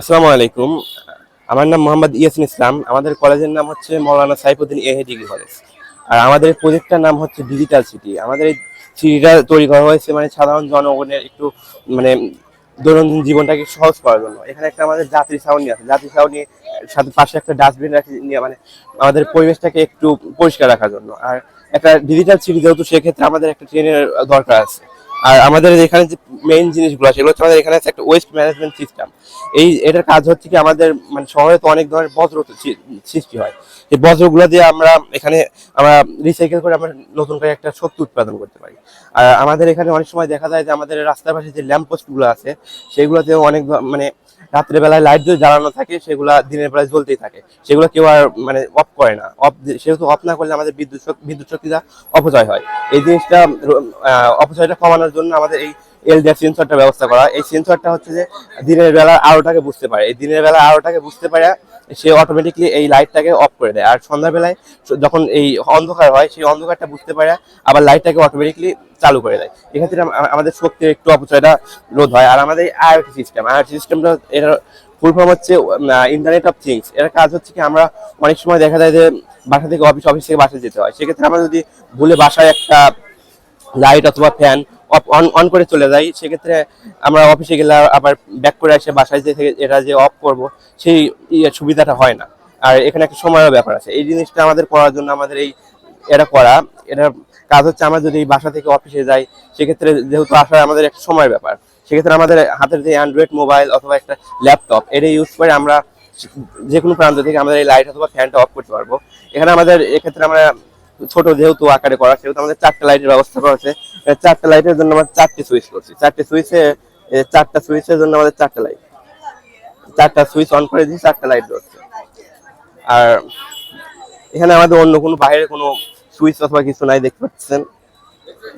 আসসালামু আলাইকুম। আমার নাম মোহাম্মদ ইয়াসিন ইসলাম। আমাদের কলেজের নাম হচ্ছে মৌলানা সাইফুদ্দিন এহে ডিগ্রি কলেজ। আর আমাদের প্রজেক্টটার নাম হচ্ছে ডিজিটাল সিটি। আমাদের এই সিটিটা তৈরি করা হয়েছে মানে সাধারণ জনগণের একটু মানে দৈনন্দিন জীবনটাকে সহজ করার জন্য। এখানে একটা আমাদের যাত্রী ছাউনি আছে। যাত্রী ছাউনি সাথে পাশে একটা ডাস্টবিন রাখি নিয়ে মানে আমাদের পরিবেশটাকে একটু পরিষ্কার রাখার জন্য। আর একটা ডিজিটাল সিটি যেহেতু, সেক্ষেত্রে আমাদের একটা ট্রেনের দরকার আছে। আর আমাদের এখানে যে মেইন জিনিসগুলো, সেগুলো হচ্ছে আমাদের এখানে আছে একটা ওয়েস্ট ম্যানেজমেন্ট সিস্টেম এই, এটার কাজ হচ্ছে কি আমাদের মানে শহরে তো অনেক ধরনের বজ্র সৃষ্টি হয়। এই বজ্রগুলো দিয়ে আমরা এখানে, আমরা রিসাইকেল করে আমরা নতুন করে একটা শক্তি উৎপাদন করতে পারি। আর আমাদের এখানে অনেক সময় দেখা যায় যে আমাদের রাস্তার পাশে যে ল্যাম্প পোস্টগুলো আছে, সেগুলোতেও অনেক মানে রাত্রে বেলায় লাইট যদি জ্বালানো থাকে, সেগুলা দিনের বেলায় জ্বলতেই থাকে। সেগুলো কেউ আর মানে অফ করে না। অফ সেহেতু অফ না করলে আমাদের বিদ্যুৎ বিদ্যুৎ শক্তিটা অপচয় হয়। এই জিনিসটা অপচয়টা কমানোর জন্য আমাদের এই এলডিআর সেন্সরটা ব্যবস্থা করা। এই সেন্সরটা হচ্ছে যে দিনের বেলা আরোটাকে বুঝতে পারে। এই দিনের বেলা আরোটাকে বুঝতে পারে সে অটোমেটিকলি এই লাইটটাকে অফ করে দেয়। আর সন্ধ্যাবেলায় যখন এই অন্ধকার হয়, সেই অন্ধকারটা বুঝতে পারে, আবার লাইটটাকে অটোমেটিকলি চালু করে দেয়। এক্ষেত্রে আম- আম- আমাদের শক্তির একটু অপচয়টা রোধ হয়। আর আমাদের আইওটি সিস্টেম আইওটি সিস্টেমটা এটার ফুল ফর্ম হচ্ছে ইন্টারনেট অফ থিংস এর কাজ হচ্ছে কি, আমরা অনেক সময় দেখা যায় যে বাসা থেকে অফিস অফিস থেকে বাসায় যেতে হয়। সেক্ষেত্রে আমরা যদি ভুলে বাসায় একটা লাইট অথবা ফ্যান অন অন করে চলে যাই। সেক্ষেত্রে আমরা অফিসে গেলে আবার ব্যাক করে এসে বাসায় যে এটা যে অফ করব, সেই ইয়ে সুবিধাটা হয় না। আর এখানে একটা সময়ের ব্যাপার আছে। এই জিনিসটা আমাদের করার জন্য আমাদের এই এটা করা, এটা কাজ হচ্ছে আমরা যদি বাসা থেকে অফিসে যাই, সেক্ষেত্রে যেহেতু আসা আমাদের একটা সময়ের ব্যাপার, সেক্ষেত্রে আমাদের হাতের যে অ্যান্ড্রয়েড মোবাইল অথবা একটা ল্যাপটপ এটা ইউজ করে আমরা যে কোনো প্রান্ত থেকে আমাদের এই লাইট অথবা ফ্যানটা অফ করতে পারব। এখানে আমাদের, এক্ষেত্রে আমরা ছোট যেহেতু আকারে করা, সেহেতু আমাদের চারটে লাইটের ব্যবস্থা করা আছে। চারটা লাইটের জন্য আমরা চারটে সুইচ করছি। চারটে সুইচে চারটা সুইচের জন্য আমাদের চারটে লাইট। চারটা সুইচ অন করে দিই চারটে লাইট ধরছে। আর এখানে আমাদের অন্য কোনো বাইরে কোনো সুইচ অথবা কিছু নাই, দেখতে পাচ্ছেন।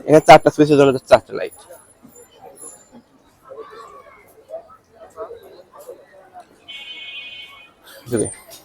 এখানে চারটা সুইচের জন্য চারটা লাইট।